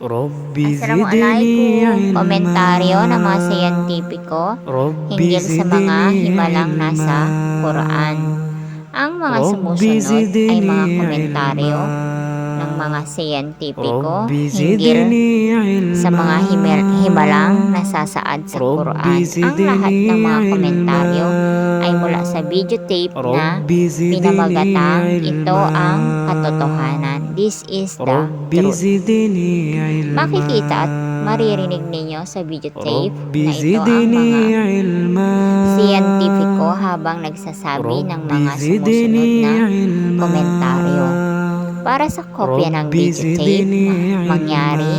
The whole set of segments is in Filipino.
Rabbi Assalamualaikum. Komentaryo ng mga siyentipiko hinggil sa mga himalang nasa Quran. Ang mga sumusunod ay mga komentaryo ng mga siyentipiko hinggil sa mga himalang nasasaad sa Quran. Ang lahat ng mga komentaryo ay mula sa videotape na pinamagatang ito ang katotohanan. This is the truth. Makikita at maririnig ninyo sa videotape na ito ang mga siyentipiko habang nagsasabi ng mga sumusunod na komentaryo. Para sa kopya ng videotape, mangyari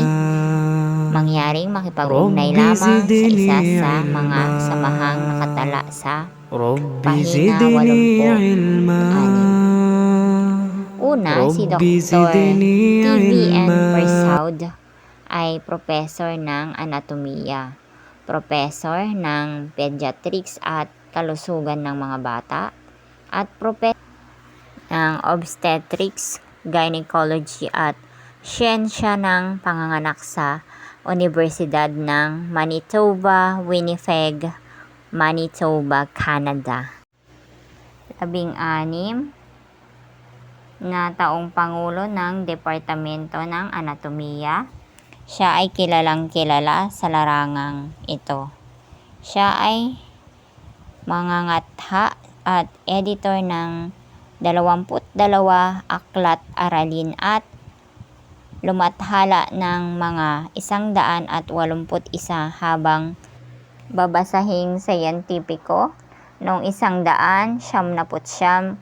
mangyaring makipag-ugnay lamang sa isa sa mga samahang nakatala sa pahina 86. Una, ah, si Dr. TVN Persaud ay professor ng anatomiya, professor ng pediatrics at kalusugan ng mga bata, at professor ng obstetrics, gynecology at siyensya ng panganganak sa Universidad ng Manitoba, Winnipeg, Manitoba, Canada. Labing anim, na taong pangulo ng Departamento ng Anatomiya. Siya ay kilalang kilala sa larangang ito. Siya ay mangangatha at editor ng 22 aklat aralin at lumathala ng mga 181 habang babasahing siyentipiko noong 100 siyam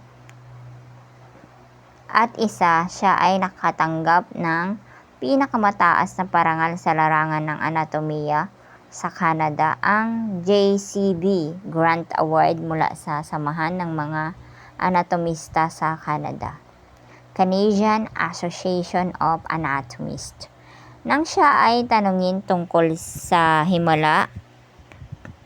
at isa siya ay nakatanggap ng pinakamataas na parangal sa larangan ng anatomiya sa Canada, ang JCB Grant Award mula sa Samahan ng mga Anatomista sa Canada. Canadian Association of Anatomists. Nang siya ay tanungin tungkol sa himala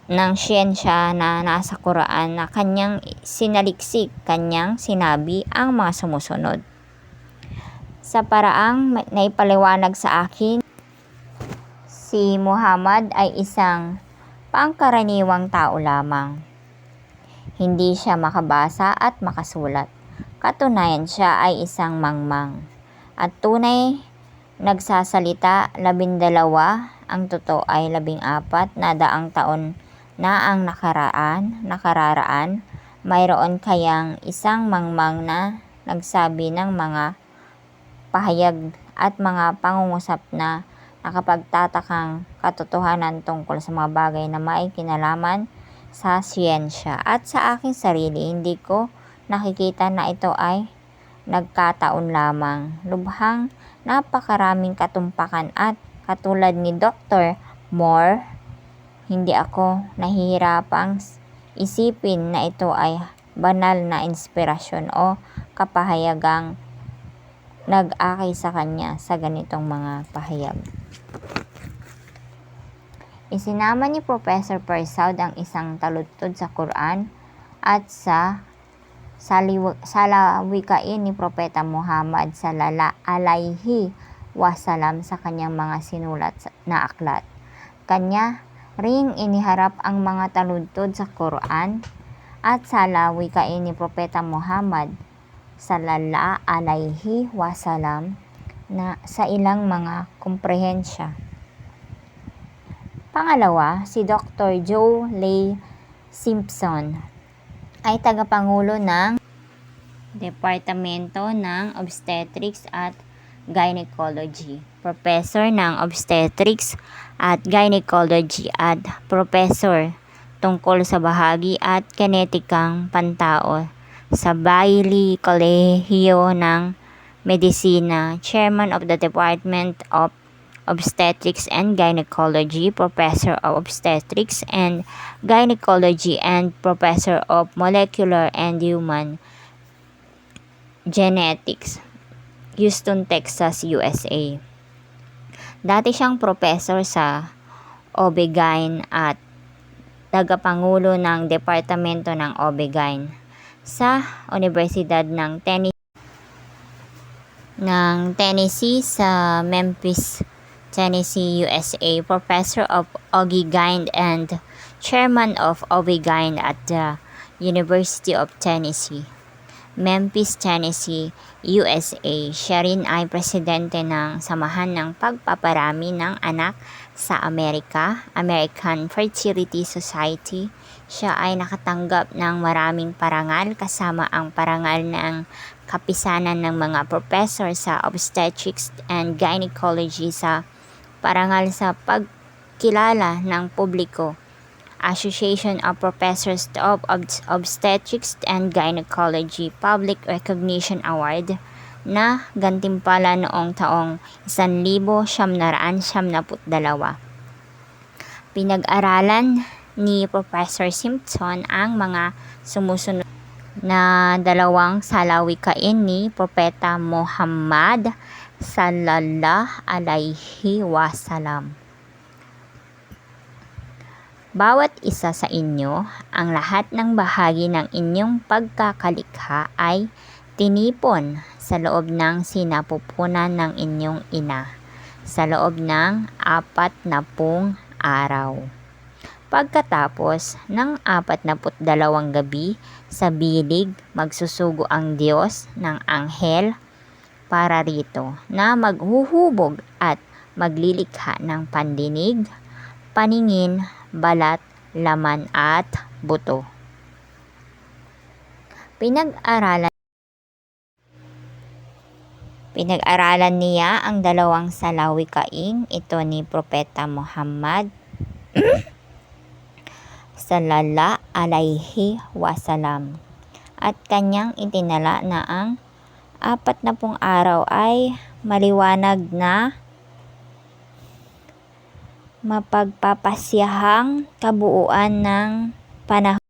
ng siyensya na nasa Quran na kanyang sinaliksik, kanyang sinabi ang mga sumusunod. Sa paraang naipaliwanag sa akin, si Muhammad ay isang pangkaraniwang tao lamang. Hindi siya makabasa at makasulat. Katunayan siya ay isang mangmang. At tunay nagsasalita labindalawa, ang totoo ay labing apat na daang taon na ang nakaraan, nakararaan, mayroon kayang isang mangmang na nagsabi ng mga pahayag at mga pangungusap na nakapagtatakang katotohanan tungkol sa mga bagay na may kinalaman sa siyensya. At sa aking sarili, hindi ko nakikita na ito ay nagkataon lamang. Lubhang napakaraming katumpakan at katulad ni Dr. Moore, hindi ako nahihirapang isipin na ito ay banal na inspirasyon o kapahayagang nag-akay sa kanya sa ganitong mga pahayag. Isinama ni Professor Persaud ang isang taludtod sa Quran at sa saliw- salawikain ni Propeta Muhammad salala alayhi wasalam sa kanyang mga sinulat na aklat. Kanya ring iniharap ang mga taludtod sa Quran at salawikain ni Propeta Muhammad salala alayhi wasalam na sa ilang mga komprehensya. Pangalawa, si Dr. Joe Lay Simpson ay tagapangulo ng Departamento ng Obstetrics at Gynecology, Professor ng Obstetrics at Gynecology at Professor tungkol sa bahagi at kinetikang pantao sa Bailey Colegio ng Medisina, Chairman of the Department of Obstetrics and Gynecology, Professor of Obstetrics and Gynecology, and Professor of Molecular and Human Genetics, Houston, Texas, USA. Dati siyang professor sa OB-GYN at tagapangulo ng Departamento ng OB-GYN sa Universidad ng Tennessee ng Tennessee sa Memphis, Tennessee, USA, professor of OB-GYN and chairman of OB-GYN at the University of Tennessee. Memphis, Tennessee, USA. Siya rin ay presidente ng Samahan ng Pagpaparami ng Anak sa Amerika, American Fertility Society. Siya ay nakatanggap ng maraming parangal kasama ang parangal ng kapisanan ng mga professor sa obstetrics and gynecology sa parangal sa pagkilala ng publiko. Association of Professors of Obst- Obstetrics and Gynecology Public Recognition Award na gantimpala noong taong 1972. Pinag-aralan ni Professor Simpson ang mga sumusunod na dalawang salawikain ni Propeta Muhammad sallallahu alaihi wasallam. Bawat isa sa inyo, ang lahat ng bahagi ng inyong pagkakalikha ay tinipon sa loob ng sinapupunan ng inyong ina sa loob ng apat na pung araw. Pagkatapos ng apat na dalawang gabi sa bilig, magsusugo ang Diyos ng anghel para rito na maghuhubog at maglilikha ng pandinig, paningin, balat, laman at buto. Pinag-aralan Pinag-aralan niya ang dalawang salawikaing ito ni Propeta Muhammad sallallahu alaihi wasallam at kanyang itinala na ang apat na pong araw ay maliwanag na mapagpapasiyahang kabuuan ng panahon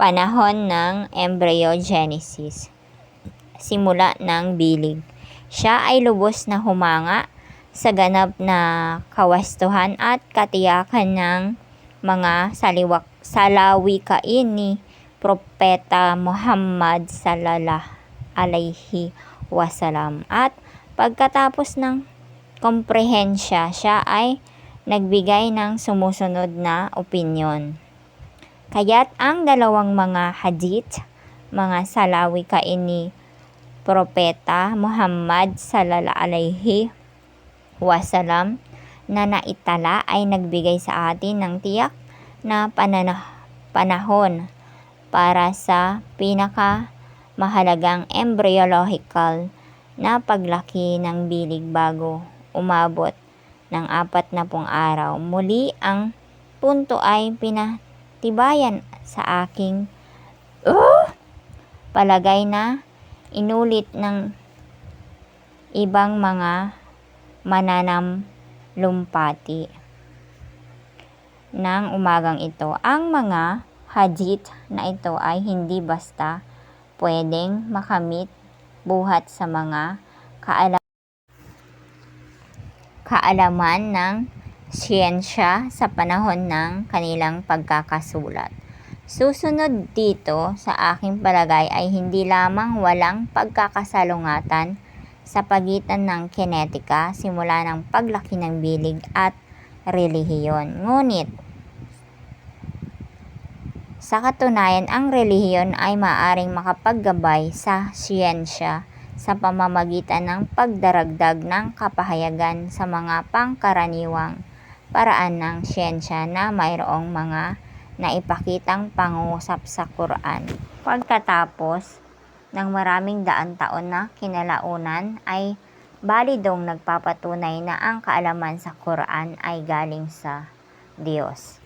panahon ng embryogenesis simula ng bilig. Siya ay lubos na humanga sa ganap na kawastuhan at katiyakan ng mga saliwak, salawikain ni Propeta Muhammad sallallahu alaihi wasallam. At pagkatapos ng komprehensya, siya ay nagbigay ng sumusunod na opinyon. Kaya't ang dalawang mga hadith, mga salawikain ni Propeta Muhammad sallallahu alaihi wasallam na naitala ay nagbigay sa atin ng tiyak na panana- panahon para sa pinaka mahalagang embryological na paglaki ng bilig bago umabot ng apat na pong araw. Muli ang punto ay pinatibayan sa aking uh, palagay na inulit ng ibang mga mananam lumpati ng umagang ito. Ang mga hadith na ito ay hindi basta pwedeng makamit buhat sa mga kaalam kaalaman ng siyensya sa panahon ng kanilang pagkakasulat. Susunod dito sa aking palagay ay hindi lamang walang pagkakasalungatan sa pagitan ng kinetika simula ng paglaki ng bilig at relihiyon. Ngunit, sa katunayan, ang relihiyon ay maaring makapaggabay sa siyensya sa pamamagitan ng pagdaragdag ng kapahayagan sa mga pangkaraniwang paraan ng siyensya na mayroong mga naipakitang pangungusap sa Quran. Pagkatapos ng maraming daan taon na kinalaunan ay balidong nagpapatunay na ang kaalaman sa Quran ay galing sa Diyos.